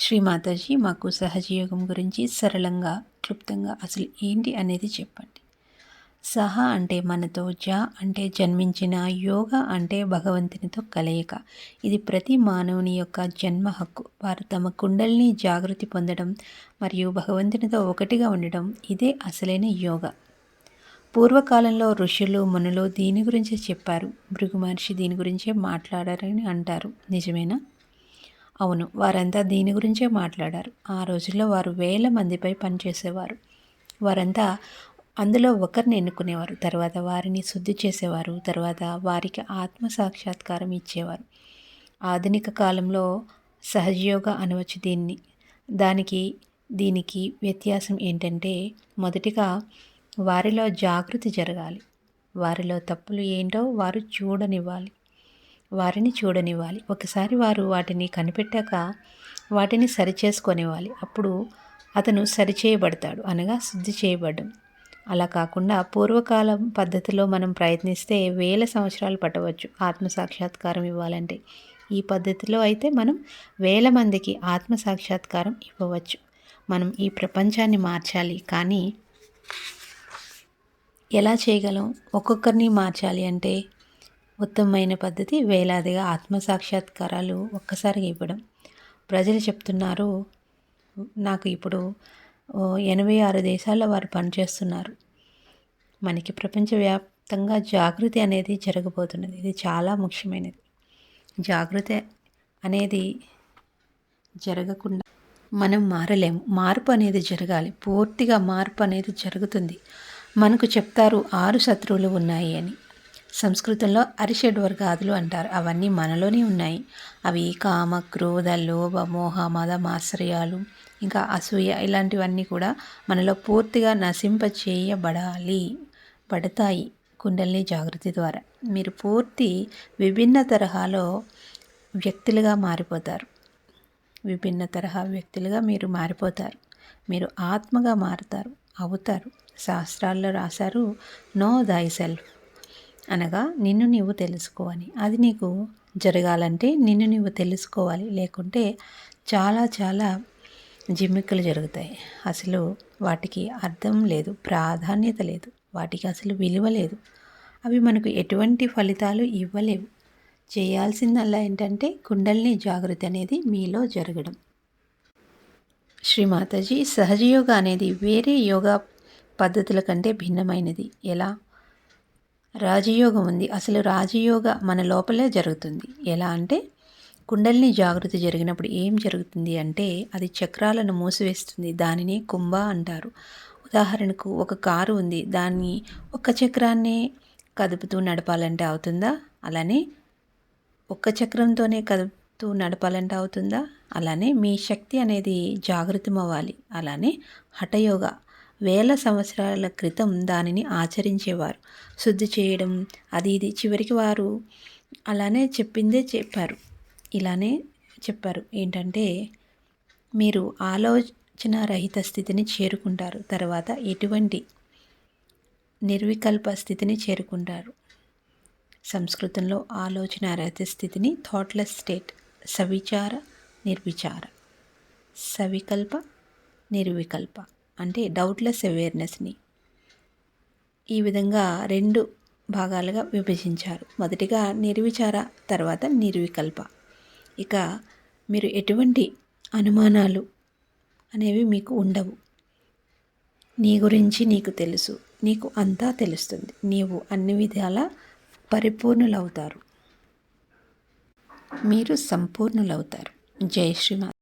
శ్రీ మాతాజీ మాకు సహజయోగం గురించి సరళంగా క్లుప్తంగా అసలు ఏంటి అనేది చెప్పండి. సహ అంటే మనతో జ అంటే జన్మించిన యోగ అంటే భగవంతునితో కలయిక. ఇది ప్రతి మానవుని యొక్క జన్మ హక్కు. వారు తమ కుండల్ని జాగృతి పొందడం మరియు భగవంతునితో ఒకటిగా ఉండడం ఇదే అసలైన యోగ. పూర్వకాలంలో ఋషులు మునులు దీని గురించి చెప్పారు. భృగు మహర్షి దీని గురించే మాట్లాడారని అంటారు. నిజమేనా? అవును వారంతా దీని గురించే మాట్లాడారు. ఆ రోజుల్లో వారు వేల మందిపై పనిచేసేవారు. వారంతా అందులో ఒకరిని ఎన్నుకునేవారు. తర్వాత వారిని శుద్ధి చేసేవారు. తర్వాత వారికి ఆత్మ సాక్షాత్కారం ఇచ్చేవారు. ఆధునిక కాలంలో సహజయోగ అనవచ్చు దీన్ని. దానికి దీనికి వ్యత్యాసం ఏంటంటే మొదటిగా వారిలో జాగృతి జరగాలి. వారిలో తప్పులు ఏంటో వారు చూడనివ్వాలి. వారిని చూడనివ్వాలి. ఒకసారి వారు వాటిని కనిపెట్టాక వాటిని సరిచేసుకొనివ్వాలి. అప్పుడు అతను సరిచేయబడతాడు అనగా శుద్ధి చేయబడ్డం. అలా కాకుండా పూర్వకాలం పద్ధతిలో మనం ప్రయత్నిస్తే వేల సంవత్సరాలు పట్టవచ్చు ఆత్మ సాక్షాత్కారం ఇవ్వాలంటే. ఈ పద్ధతిలో అయితే మనం వేల మందికి ఆత్మ సాక్షాత్కారం ఇవ్వవచ్చు. మనం ఈ ప్రపంచాన్ని మార్చాలి. కానీ ఎలా చేయగలం? ఒక్కొక్కరిని మార్చాలి అంటే ఉత్తమమైన పద్ధతి వేలాదిగా ఆత్మసాక్షాత్కారాలు ఒక్కసారిగా ఇవ్వడం. ప్రజలు చెప్తున్నారు నాకు ఇప్పుడు ఎనభై ఆరు దేశాల్లో వారు పనిచేస్తున్నారు. మనకి ప్రపంచవ్యాప్తంగా జాగృతి అనేది జరగబోతున్నది. ఇది చాలా ముఖ్యమైనది. జాగృతి అనేది జరగకుండా మనం మారలేము మార్పు అనేది జరగాలి. పూర్తిగా మార్పు అనేది జరుగుతుంది. మనకు చెప్తారు ఆరు శత్రువులు ఉన్నాయి అని. సంస్కృతంలో అరిషడ్ వర్గాదులు అంటారు. అవన్నీ మనలోనే ఉన్నాయి. అవి కామ క్రోధ లోభ మోహ మద మాశ్రయాలు ఇంకా అసూయ ఇలాంటివన్నీ కూడా మనలో పూర్తిగా నశింప చేయబడాలి పడతాయి కుండల్ని జాగృతి ద్వారా. మీరు పూర్తి విభిన్న తరహాలో వ్యక్తులుగా మారిపోతారు. విభిన్న తరహా వ్యక్తులుగా మీరు మారిపోతారు. మీరు ఆత్మగా మారుతారు అవుతారు. శాస్త్రాల్లో రాశారు నో దై సెల్ఫ్ అనగా నిన్ను నీవు తెలుసుకోవని. అది నీకు జరగాలంటే నిన్ను నీవు తెలుసుకోవాలి. లేకుంటే చాలా చాలా జిమ్మిక్కులు జరుగుతాయి. అసలు వాటికి అర్థం లేదు ప్రాధాన్యత లేదు వాటికి అసలు విలువ లేదు. అవి మనకు ఎటువంటి ఫలితాలు ఇవ్వలేవు. చేయాల్సిందల్లా ఏంటంటే కుండల్ని జాగృతి అనేది మీలో జరగడం. శ్రీ మాతాజీ సహజయోగ అనేది వేరే యోగా పద్ధతుల కంటే భిన్నమైనది. ఎలా? రాజయోగం ఉంది. అసలు రాజయోగ మన లోపలే జరుగుతుంది. ఎలా అంటే కుండల్ని జాగృతి జరిగినప్పుడు ఏం జరుగుతుంది అంటే అది చక్రాలను మూసివేస్తుంది. దానిని కుంభ అంటారు. ఉదాహరణకు ఒక కారు ఉంది. దాన్ని ఒక చక్రాన్ని కదుపుతూ నడపాలంటే అవుతుందా? అలానే ఒక్క చక్రంతోనే కదుపుతూ నడపాలంటే అవుతుందా? అలానే మీ శక్తి అనేది జాగృతం అవ్వాలి అలానే హఠయోగ. వేల సంవత్సరాల క్రితం దానిని ఆచరించేవారు. శుద్ధి చేయడం అది ఇది చివరికి వారు అలానే చెప్పిందే చెప్పారు. ఇలానే చెప్పారు. ఏంటంటే మీరు ఆలోచన రహిత స్థితిని చేరుకుంటారు. తర్వాత ఎటువంటి నిర్వికల్ప స్థితిని చేరుకుంటారు? సంస్కృతంలో ఆలోచన రహిత స్థితిని థాట్లెస్ స్టేట్ సవిచార నిర్విచార సవికల్ప నిర్వికల్ప. అంటే డౌట్లెస్ అవేర్నెస్ని. ఈ విధంగా రెండు భాగాలుగా విభజించారు. మొదటిగా నిర్విచార తర్వాత నిర్వికల్ప. ఇక మీరు ఎటువంటి అనుమానాలు అనేవి మీకు ఉండవు. నీ గురించి నీకు తెలుసు. నీకు అంతా తెలుస్తుంది. నీవు అన్ని విధాల పరిపూర్ణులవుతారు. మీరు సంపూర్ణులవుతారు. జై శ్రీమా